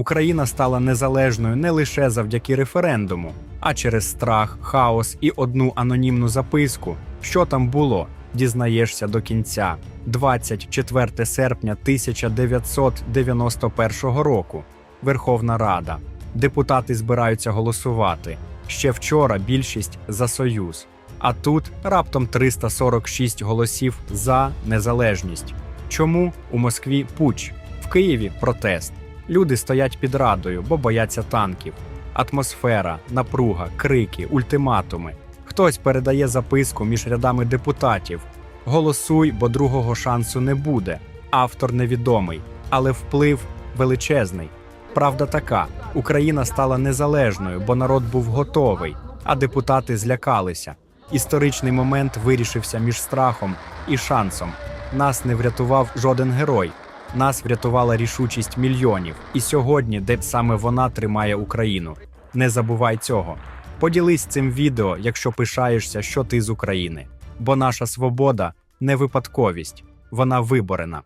Україна стала незалежною не лише завдяки референдуму, а через страх, хаос і одну анонімну записку. Що там було, дізнаєшся до кінця. 24 серпня 1991 року. Верховна Рада. Депутати збираються голосувати. Ще вчора більшість за союз. А тут раптом 346 голосів за незалежність. Чому у Москві пуч, в Києві протест. Люди стоять під радою, бо бояться танків. Атмосфера, напруга, крики, ультиматуми. Хтось передає записку між рядами депутатів: Голосуй, бо другого шансу не буде. Автор невідомий, але вплив величезний. Правда така: Україна стала незалежною, бо народ був готовий, а депутати злякалися. Історичний момент вирішився між страхом і шансом. Нас не врятував жоден герой. Нас врятувала рішучість мільйонів. І сьогодні, де саме вона тримає Україну. Не забувай цього. Поділись цим відео, якщо пишаєшся, що ти з України. Бо наша свобода не випадковість, вона виборена.